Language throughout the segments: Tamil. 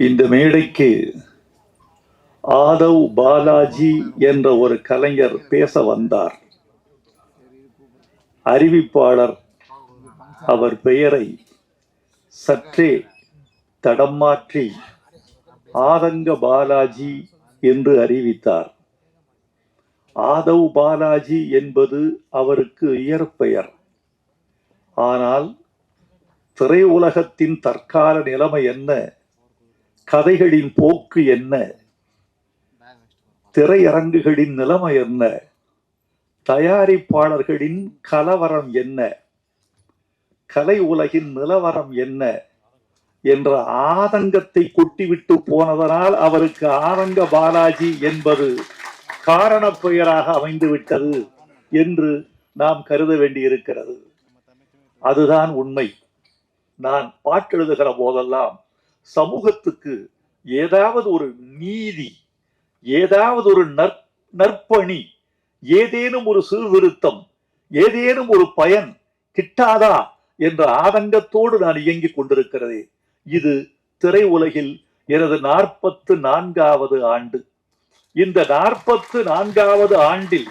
இந்த மேடைக்கு ஆதவ் பாலாஜி என்ற ஒரு கலைஞர் பேச வந்தார். அறிவிப்பாளர் அவர் பெயரை சற்றே தடம் மாற்றி ஆதங்க பாலாஜி என்று அறிவித்தார். ஆதவ் பாலாஜி என்பது அவருக்கு இயற்பெயர். ஆனால் திரையுலகத்தின் தற்கால நிலைமை என்ன கதைகளின் போக்கு என்ன? திரையரங்குகளின் நிலைமை என்ன? தயாரிப்பாளர்களின் கலவரம் என்ன? கலை உலகின் நிலவரம் என்ன? என்ற ஆதங்கத்தை கொட்டிவிட்டு போனதனால் அவருக்கு ஆதங்க பாலாஜி என்பது காரண பெயராக அமைந்துவிட்டது என்று நாம் கருத வேண்டியிருக்கிறது. அதுதான் உண்மை. நான் பாட்டெழுதுகிற போதெல்லாம் சமூகத்துக்கு ஏதாவது ஒரு நீதி ஏதாவது ஒரு நற் நற்பணி ஏதேனும் ஒரு சீர்திருத்தம் ஏதேனும் ஒரு பயன் கிட்டாதா என்ற ஆதங்கத்தோடு நான் இயங்கிக் கொண்டிருக்கிறதே. இது திரை உலகில் எனது நாற்பத்து நான்காவது ஆண்டு. இந்த நாற்பத்து நான்காவது ஆண்டில்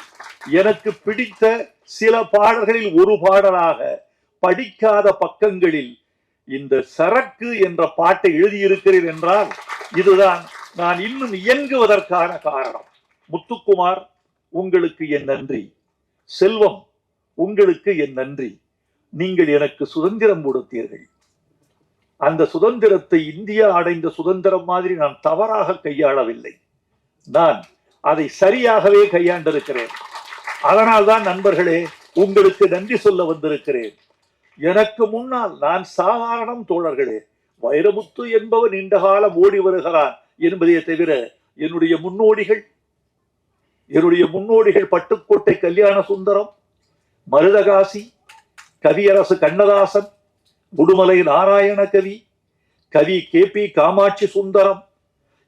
எனக்கு பிடித்த சில பாடல்களில் ஒரு பாடலாக படிக்காத பக்கங்களில் இந்த சரக்கு என்ற பாட்டை எழுதியிருக்கிறேன் என்றால் இதுதான் நான் இன்னும் இயங்குவதற்கான காரணம். முத்துக்குமார் உங்களுக்கு என் நன்றி. செல்வம் உங்களுக்கு என் நன்றி. நீங்கள் எனக்கு சுதந்திரம் கொடுத்தீர்கள். அந்த சுதந்திரத்தை இந்தியா அடைந்த சுதந்திரம் மாதிரி நான் தவறாக கையாளவில்லை. நான் அதை சரியாகவே கையாண்டிருக்கிறேன். அதனால்தான் நண்பர்களே உங்களுக்கு நன்றி சொல்ல வந்திருக்கிறேன். எனக்கு முன்னால் நான் சாதாரணம் தோழர்களே வைரமுத்து என்பவன் இந்த காலம் ஓடி வருகிறான் என்பதை தவிர என்னுடைய முன்னோடிகள் என்னுடைய முன்னோடிகள் பட்டுக்கோட்டை கல்யாண சுந்தரம் மருதகாசி கவியரசு கண்ணதாசன் உடுமலை நாராயண கவி கவி கே பி காமாட்சி சுந்தரம்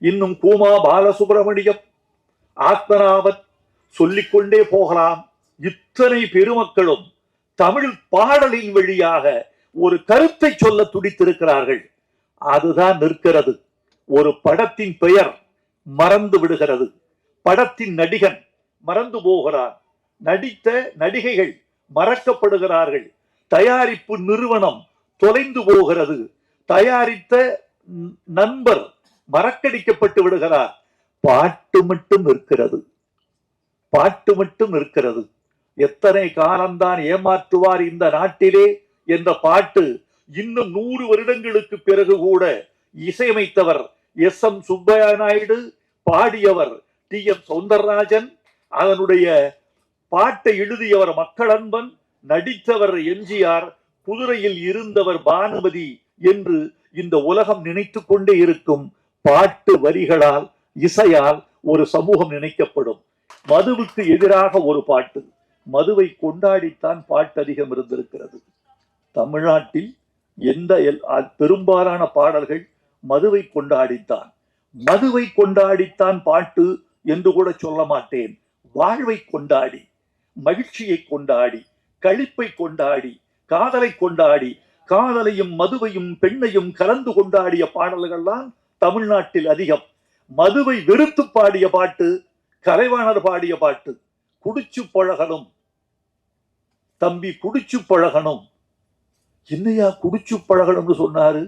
இன்னும் கூமா பாலசுப்பிரமணியம் ஆத்மநாபன் சொல்லிக்கொண்டே போகலாம். இத்தனை பெருமக்களும் தமிழ் பாடலின் வழியாக ஒரு கருத்தை சொல்ல துடித்திருக்கிறார்கள். அதுதான் நிற்கிறது. ஒரு படத்தின் பெயர் மறந்து விடுகிறது. படத்தின் நடிகன் மறந்து போகிறான் நடித்த நடிகைகள் மறக்கப்படுகிறார்கள். தயாரிப்பு நிறுவனம் தொலைந்து போகிறது. தயாரித்த நண்பர் மறக்கடிக்கப்பட்டு விடுகிறார். பாட்டு மட்டும் இருக்கிறது பாட்டு மட்டும் இருக்கிறது எத்தனை காலம்தான் ஏமாற்றுவார் இந்த நாட்டிலே என்ற பாட்டு இன்னும் நூறு வருடங்களுக்கு பிறகு கூட இசையமைத்தவர் எஸ் எம் சுப்பையா நாயுடு பாடியவர் டி எம் சௌந்தரராஜன் அதனுடைய பாட்டை எழுதியவர் மக்கள் அன்பன் நடித்தவர் எம்ஜிஆர் குதிரையில் இருந்தவர் பானுமதி என்று இந்த உலகம் நினைத்து கொண்டே இருக்கும் பாட்டு வரிகளால் இசையால் ஒரு சமூகம் நினைக்கப்படும். மதுவுக்கு எதிராக ஒரு பாட்டு. மதுவை கொண்டாடித்தான் பாட்டு அதிகம் இருந்திருக்கிறது. தமிழ்நாட்டில் எந்த எல்- அ- பெரும்பாலான பாடல்கள் மதுவை கொண்டாடித்தான். மதுவை கொண்டாடித்தான் பாட்டு என்று கூட சொல்ல மாட்டேன். வாழ்வை கொண்டாடி மகிழ்ச்சியை கொண்டாடி களிப்பை கொண்டாடி காதலை கொண்டாடி காதலையும் மதுவையும் பெண்ணையும் கலந்து கொண்டாடிய பாடல்கள்லாம் தமிழ்நாட்டில் அதிகம். மதுவை வெறுத்து பாடிய பாட்டு கலைவாணர் பாடிய பாட்டு குடிச்சு பழகணும் தம்பி குடிச்சு பழகணும். என்னையா குடிச்சு பழகணும்னு சொன்னாரு?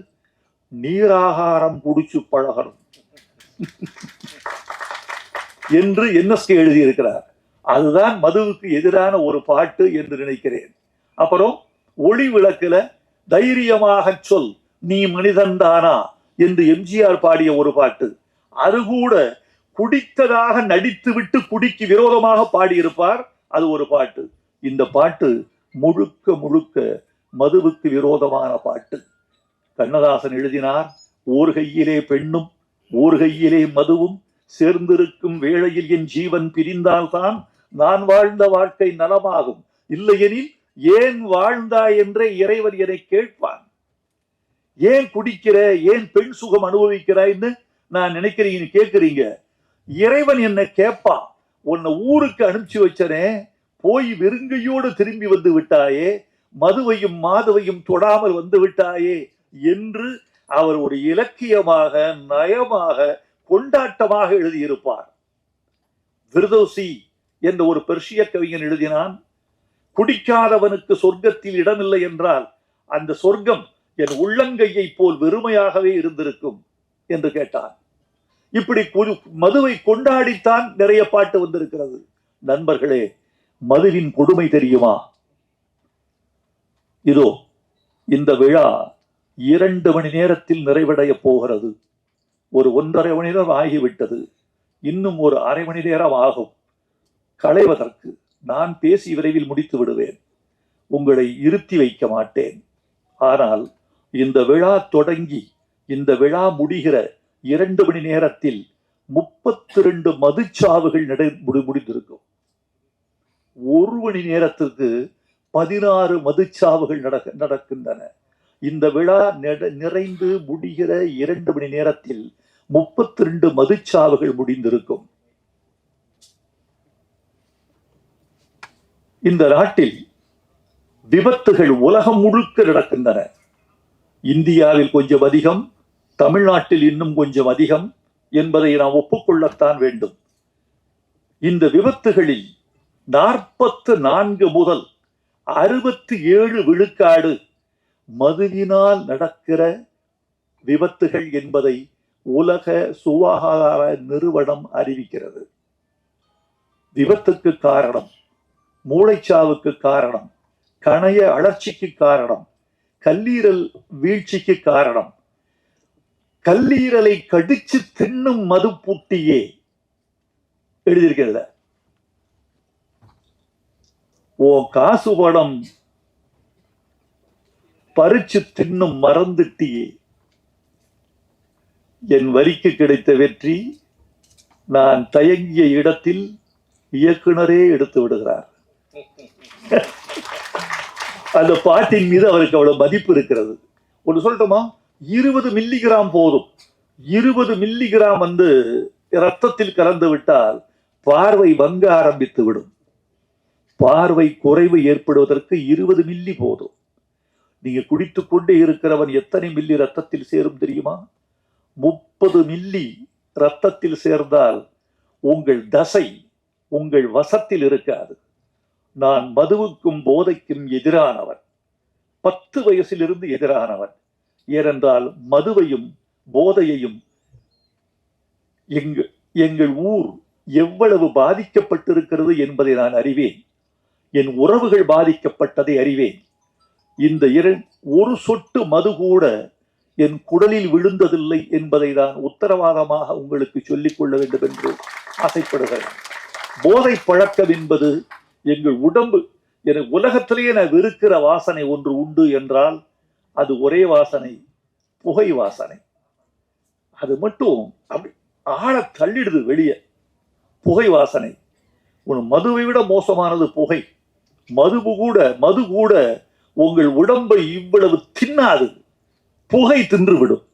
நீராகாரம் குடிச்சு பழகணும். என்று என்எஸ்கே எழுதியிருக்கிறார். அதுதான் மதுவுக்கு எதிரான ஒரு பாட்டு என்று நினைக்கிறேன். அப்புறம் ஒளி விளக்குல தைரியமாக சொல் நீ மனிதன்தானா என்று எம்ஜிஆர் பாடிய ஒரு பாட்டு. அது கூட குடித்ததாக நடித்துவிட்டு குடிக்கு விரோதமாக பாடியிருப்பார். அது ஒரு பாட்டு. இந்த பாட்டு முழுக்க முழுக்க மதுவுக்கு விரோதமான பாட்டு. கண்ணதாசன் எழுதினார் ஓர் கையிலே பெண்ணும் ஓர் கையிலே மதுவும் சேர்ந்திருக்கும் வேளையில் என் ஜீவன் பிரிந்தால்தான் நான் வாழ்ந்த வாழ்க்கை நலமாகும். இல்லையெனில் ஏன் வாழ்ந்தாய் என்றே இறைவன் என்னை கேட்பான். ஏன் குடிக்கிற ஏன் பெண் சுகம் அனுபவிக்கிறாய்ன்னு நான் நினைக்கிறீங்க கேட்குறீங்க. இறைவன் என்ன கேட்பான். உன்னை ஊருக்கு அனுப்பிச்சு வச்சனே போய் வெறுங்கையோடு திரும்பி வந்து விட்டாயே மதுவையும் மாதவையும் தொடாமல் வந்து விட்டாயே என்று அவர் ஒரு இலக்கியமாக நயமாக கொண்டாட்டமாக எழுதியிருப்பார். விருதோசி என்ற ஒரு பெர்ஷிய கவிஞன் எழுதினான் குடிக்காதவனுக்கு சொர்க்கத்தில் இடமில்லை என்றால் அந்த சொர்க்கம் என் உள்ளங்கையை போல் வெறுமையாகவே இருந்திருக்கும் என்று கேட்டான். இப்படி மதுவை கொண்டாடித்தான் நிறைய பாட்டு வந்திருக்கிறது. நண்பர்களே மதுவின் கொடுமை தெரியுமா? இதோ இந்த விழா இரண்டு மணி நேரத்தில் நிறைவடைய போகிறது. ஒரு ஒன்றரை மணி நேரம் ஆகிவிட்டது. இன்னும் ஒரு அரை மணி நேரம் ஆகும். களைவதற்கு நான் பேசி விரைவில் முடித்து விடுவேன். உங்களை இருத்தி வைக்க மாட்டேன். ஆனால் இந்த விழா தொடங்கி இந்த விழா முடிகிற இரண்டு மணி நேரத்தில் முப்பத்தி ரெண்டு மதுச்சாவுகள் நடை முடிந்திருக்கும். ஒரு மணி நேரத்திற்கு பதினாறு மதுச்சாவுகள் நடக்க நடக்கின்றன. இந்த விழா நிறைந்து முடிகிற இரண்டு மணி நேரத்தில் முப்பத்தி ரெண்டு மதுச்சாவுகள் முடிந்திருக்கும். இந்த நாட்டில் விபத்துகள் உலகம் முழுக்க நடக்கின்றன. இந்தியாவில் கொஞ்சம் அதிகம் தமிழ்நாட்டில் இன்னும் கொஞ்சம் அதிகம் என்பதை நாம் ஒப்புக்கொள்ளத்தான் வேண்டும். இந்த விபத்துகளில் நாற்பத்து நான்கு முதல் அறுபத்தி ஏழு விழுக்காடு மதுவினால் நடக்கிற விபத்துகள் என்பதை உலக சுகாதார நிறுவனம் அறிவிக்கிறது. விபத்துக்கு காரணம் மூளைச்சாவுக்கு காரணம் கணைய அழற்சிக்கு காரணம் கல்லீரல் வீழ்ச்சிக்கு காரணம். கல்லீரலை கடிச்சு தின்னும் மது பூட்டியே எழுதியிருக்கிறத. ஓ காசு படம் பறிச்சு தின்னும் மறந்துட்டியே. என் வரிக்கு கிடைத்த வெற்றி நான் தயங்கிய இடத்தில் இயக்குனரே எடுத்து விடுகிறார். அந்த பாட்டின் மீது அவருக்கு அவ்வளவு மதிப்பு இருக்கிறது. ஒன்று சொல்லட்டுமா? இருபது மில்லிகிராம் போதும். இருபது மில்லிகிராம் வந்து ரத்தத்தில் கலந்து விட்டால் பார்வை வங்க ஆரம்பித்து விடும். பார்வை குறைவு ஏற்படுவதற்கு இருபது மில்லி போதும். நீங்க குடித்து கொண்டே இருக்கிறவன் எத்தனை மில்லி ரத்தத்தில் சேரும் தெரியுமா? முப்பது மில்லி ரத்தத்தில் சேர்ந்தால் உங்கள் தசை உங்கள் வசத்தில் இருக்காது. நான் மதுவுக்கும் போதைக்கும் எதிரானவன். பத்து வயசிலிருந்து எதிரானவன். ஏனென்றால் மதுவையும் போதையையும் எங்கள் எங்கள் ஊர் எவ்வளவு பாதிக்கப்பட்டிருக்கிறது என்பதை நான் அறிவேன். என் உறவுகள் பாதிக்கப்பட்டதை அறிவேன். இந்த இரு ஒரு சொட்டு மது கூட என் குடலில் விழுந்ததில்லை என்பதை தான் உத்தரவாதமாக உங்களுக்கு சொல்லிக் கொள்ள வேண்டும் என்று ஆசைப்படுகிறேன். போதை பழக்கம் என்பது எங்கள் உடம்பு என உலகத்திலேயே நான் வெறுக்கிற வாசனை ஒன்று உண்டு என்றால் அது ஒரே வாசனை புகை வாசனை. அது மட்டும் அப்படி ஆழ தள்ளிடுது வெளியே புகை வாசனை. உன் மதுவை விட மோசமானது புகை. மது கூட மது கூட உங்கள் உடம்பை இவ்வளவு தின்னாது. புகை தின்றுவிடும்.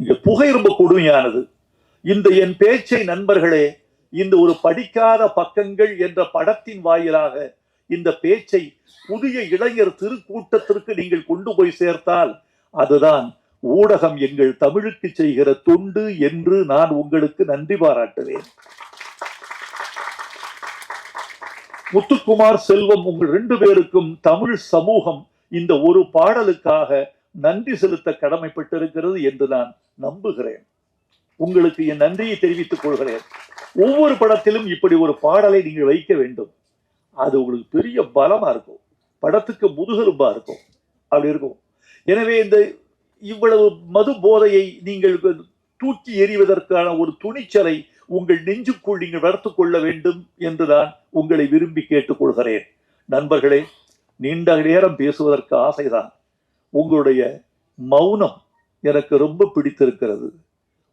இங்க புகை ரொம்ப கொடுமையானது. இந்த என் பேச்சை நண்பர்களே இந்த ஒரு படிக்காத பக்கங்கள் என்ற படத்தின் வாயிலாக இந்த பேச்சை புதிய இளைஞர் திருக்கூட்டத்திற்கு நீங்கள் கொண்டு போய் சேர்த்தால் அதுதான் ஊடகம் எங்கள் தமிழுக்கு செய்கிற தொண்டு என்று நான் உங்களுக்கு நன்றி பாராட்டுவேன். முத்துக்குமார் செல்வம் உங்கள் ரெண்டு பேருக்கும் தமிழ் சமூகம் இந்த ஒரு பாடலுக்காக நன்றி செலுத்த கடமைப்பட்டிருக்கிறது என்று நான் நம்புகிறேன். உங்களுக்கு என் நன்றியை தெரிவித்துக் கொள்கிறேன். ஒவ்வொரு படத்திலும் இப்படி ஒரு பாடலை நீங்கள் வைக்க வேண்டும். அது உங்களுக்கு பெரிய பலமா இருக்கும். படத்துக்கு முதுகெலும்பா இருக்கும். அப்படி இருக்கும். எனவே இந்த இவ்வளவு மது போதையை நீங்கள் தூக்கி எறிவதற்கான ஒரு துணிச்சலை உங்கள் நெஞ்சுக்குள் நீங்கள் வளர்த்து கொள்ள வேண்டும் என்று நான் உங்களை விரும்பி கேட்டுக்கொள்கிறேன். நண்பர்களே நீண்ட நேரம் பேசுவதற்கு ஆசைதான். உங்களுடைய மௌனம் எனக்கு ரொம்ப பிடித்திருக்கிறது.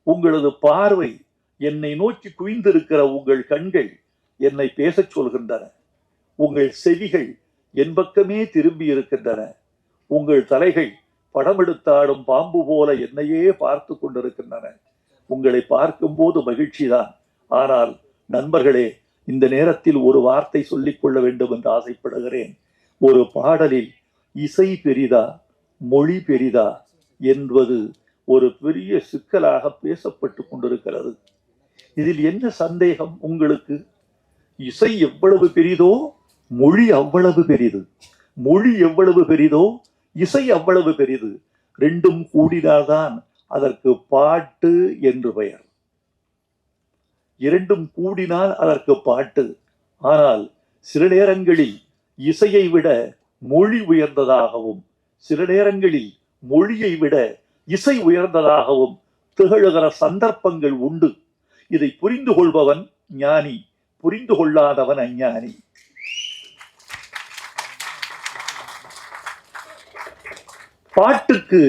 உங்களது பார்வை என்னை நோக்கி குவிந்திருக்கிற உங்கள் கண்கள் என்னை பேசச் சொல்கின்றன. உங்கள் செவிகள் என் பக்கமே திரும்பி இருக்கின்றன. உங்கள் தலைகள் படமெடுத்தாடும் பாம்பு போல என்னையே பார்த்து கொண்டிருக்கின்றன. உங்களை பார்க்கும்போது மகிழ்ச்சிதான். ஆனால் நண்பர்களே இந்த நேரத்தில் ஒரு வார்த்தை சொல்லிக் கொள்ள வேண்டும் என்று ஆசைப்படுகிறேன். ஒரு பாடலில் இசை பெரிதா மொழி பெரிதா என்பது ஒரு பெரிய சிக்கலாக பேசப்பட்டு கொண்டிருக்கிறது. இதில் என்ன சந்தேகம் உங்களுக்கு? இசை எவ்வளவு பெரிதோ மொழி அவ்வளவு பெரிது. மொழி எவ்வளவு பெரிதோ இசை அவ்வளவு பெரிது. ரெண்டும் கூடினால்தான் அதற்கு பாட்டு என்று பெயர். இரண்டும் கூடினால் அதற்கு பாட்டு. ஆனால் சில நேரங்களில் இசையை விட மொழி உயர்ந்ததாகவும் சில நேரங்களில் மொழியை விட இசை உயர்ந்ததாகவும் திகழுகிற சந்தர்ப்பங்கள் உண்டு. இதை புரிந்து கொள்பவன் ஞானி புரிந்து கொள்ளாதவன் அஞ்ஞானி. பாட்டுக்கு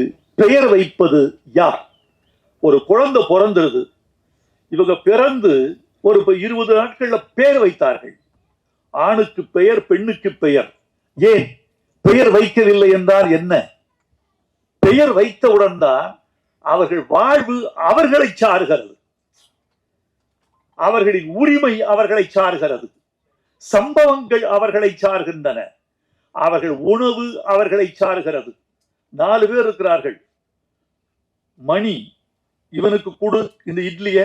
பெயர் வைப்பது யார்? ஒரு குழந்தை பிறந்துருது இவங்க பிறந்து ஒரு இருபது நாட்கள்ல பெயர் வைத்தார்கள். ஆணுக்கு பெயர் பெண்ணுக்கு பெயர். ஏன்? பெயர் வைக்கவில்லை என்றால் என்ன? பெயர் வைத்தவுடன் தான் அவர்கள் வாழ்வு அவர்களை சாருகிறது. அவர்களின் உரிமை அவர்களை சார்கிறது. சம்பவங்கள் அவர்களை சார்கின்றன. அவர்கள் உணவு அவர்களை சார்கிறது. நாலு பேர் இருக்கிறார்கள். மணி இவனுக்கு கொடு இந்த இட்லிய.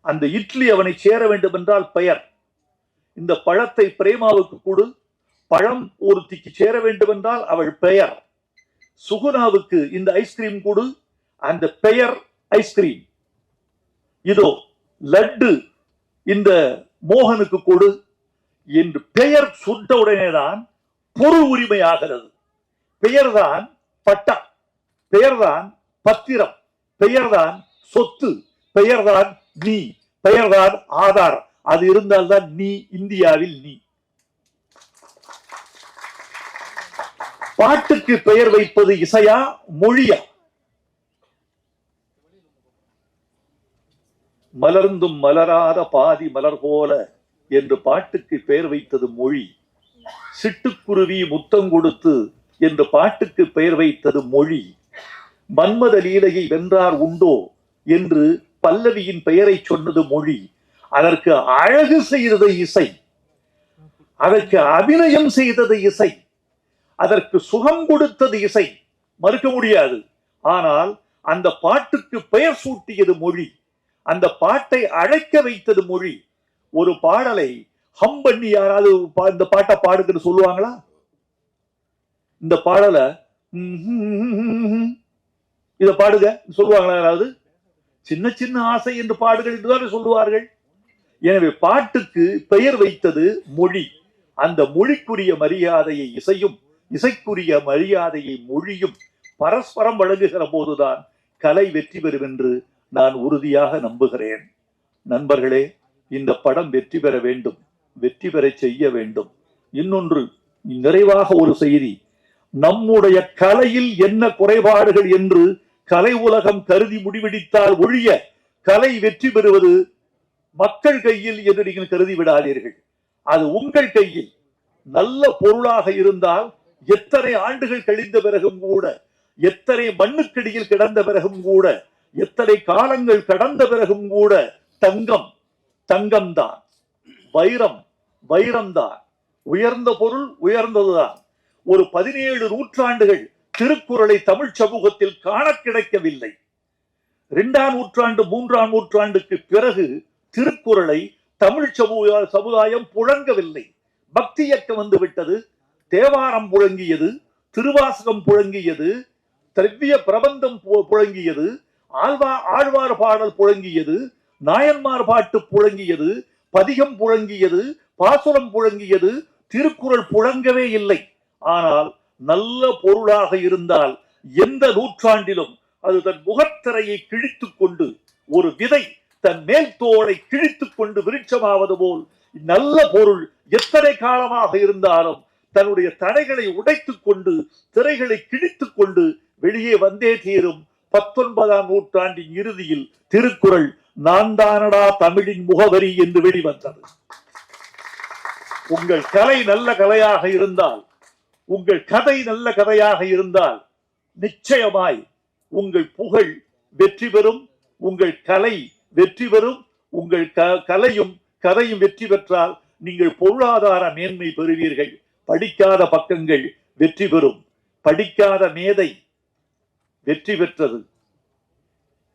அந்த இட்லி அவனை சேர வேண்டும் என்றால் பெயர். இந்த பழத்தை பிரேமாவுக்கு கொடு. பழம் ஒருத்திக்கு சேர வேண்டும் என்றால் அவள் பெயர். சுகுணாவுக்கு இந்த ஐஸ்கிரீம் கொடு. அந்த பெயர் ஐஸ்கிரீம் இதோ லட்டு இந்த மோகனுக்கு கொடு. என்று பெயர் சுட்ட உடனேதான் பொருள் உரிமையாகிறது பெயர்தான் பட்டா. பெயர்தான் பத்திரம். பெயர்தான் சொத்து பெயர்தான் நீ பெயர்தான் ஆதார். அது இருந்தால்தான் நீ இந்தியாவில் நீ. பாட்டுக்கு பெயர் வைப்பது இசையா மொழியா? மலர்ந்தும் மலராத பாதி மலர் போல என்று பாட்டுக்கு பெயர் வைத்தது மொழி. சிட்டுக்குருவி முத்தம் கொடுத்து என்று பாட்டுக்கு பெயர் வைத்தது மொழி. மன்மத லீலையை வென்றார் உண்டோ என்று பல்லவியின் பெயரை சொன்னது மொழி. அதற்கு அழகு செய்தது இசை. அதற்கு அபிநயம் செய்தது இசை. அதற்கு சுகம் கொடுத்தது இசை. மறுக்க முடியாது. ஆனால் அந்த பாட்டுக்கு பெயர் சூட்டியது மொழி. அந்த பாட்டை அழைக்க வைத்தது மொழி. ஒரு பாடலை ஹம் பண்ணி யாராவது பா- இந்த பாட்டை பாடுங்கன்னு சொல்லுவாங்களா? இந்த பாடலை இதை பாடுங்க. சொல்லுவாங்களா யாராவது? சின்ன சின்ன ஆசை என்று பாடுகள் என்றுதானே சொல்லுவார்கள். எனவே பாட்டுக்கு பெயர் வைத்தது மொழி. அந்த மொழிக்குரிய மரியாதையை இசையும் இசைக்குரிய மரியாதையை மொழியும் பரஸ்பரம் வழங்குகிற போதுதான் கலை வெற்றி பெறும் என்று நான் உறுதியாக நம்புகிறேன். நண்பர்களே இந்த படம் வெற்றி பெற வேண்டும் வெற்றி பெறச் செய்ய வேண்டும். இன்னொன்று நிறைவாக ஒரு செய்தி. நம்முடைய கலையில் என்ன குறைபாடுகள் என்று கலை உலகம் கருதி முடிவெடித்தால் ஒழிய கலை வெற்றி பெறுவது மக்கள் கையில் என்று நீங்கள் கருதி விடாதீர்கள். அது உங்கள் கையில் நல்ல பொருளாக இருந்தால் எத்தனை ஆண்டுகள் கழிந்த பிறகும் கூட எத்தனை மண்ணுக்கடியில் கிடந்த பிறகும் கூட எத்தனை காலங்கள் கடந்த பிறகும் கூட தங்கம் தங்கம்தான். வைரம் வைரம்தான். உயர்ந்த பொருள் உயர்ந்ததுதான். ஒரு பதினேழு நூற்றாண்டுகள் திருக்குறளை தமிழ் சமூகத்தில் காண கிடைக்கவில்லை. இரண்டாம் நூற்றாண்டு மூன்றாம் நூற்றாண்டுக்கு பிறகு திருக்குறளை தமிழ் சமூக சமுதாயம் புழங்கவில்லை. பக்தி இயக்கம் வந்து விட்டது தேவாரம் புழங்கியது திருவாசகம் புழங்கியது திரவிய பிரபந்தம் பு- புழங்கியது ஆழ்வா ஆழ்வார் பாடல் புழங்கியது நாயன்மார் பாட்டு புழங்கியது பதிகம் புழங்கியது பாசுரம் புழங்கியது திருக்குறள் புழங்கவே இல்லை. ஆனால் நல்ல பொருளாக இருந்தால் எந்த நூற்றாண்டிலும் அது தன் முகத்திரையை கிழித்துக் கொண்டு ஒரு விதை தன் மேல் தோலை கிழித்துக் கொண்டு விருட்சமாவது போல் நல்ல பொருள் எத்தனை காலமாக இருந்தாலும் தன்னுடைய தடைகளை உடைத்துக் கொண்டு திரைகளை கிழித்துக் கொண்டு வெளியே வந்தே தீரும் பத்தொன்பதாம் நூற்றாண்டின் இறுதியில் திருக்குறள் நான் தானடா தமிழின் முகவரி என்று வெளிவந்தது. உங்கள் கலை நல்ல கலையாக இருந்தால் உங்கள் கதை நல்ல கதையாக இருந்தால் நிச்சயமாய் உங்கள் புகழ் வெற்றி பெறும் உங்கள் கலை வெற்றி பெறும் உங்கள் க- கலையும் கதையும் வெற்றி பெற்றால் நீங்கள் பொருளாதார மேன்மை பெறுவீர்கள். படிக்காத பக்கங்கள் வெற்றி பெறும். படிக்காத மேதை வெற்றி பெற்றது.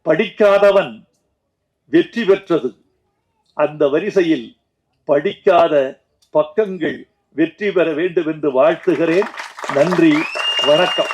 படிக்காதவன் வெற்றி பெற்றது. அந்த வரிசையில் படிக்காத பக்கங்கள் வெற்றி பெற வேண்டும் என்று வாழ்த்துகிறேன். நன்றி வணக்கம்.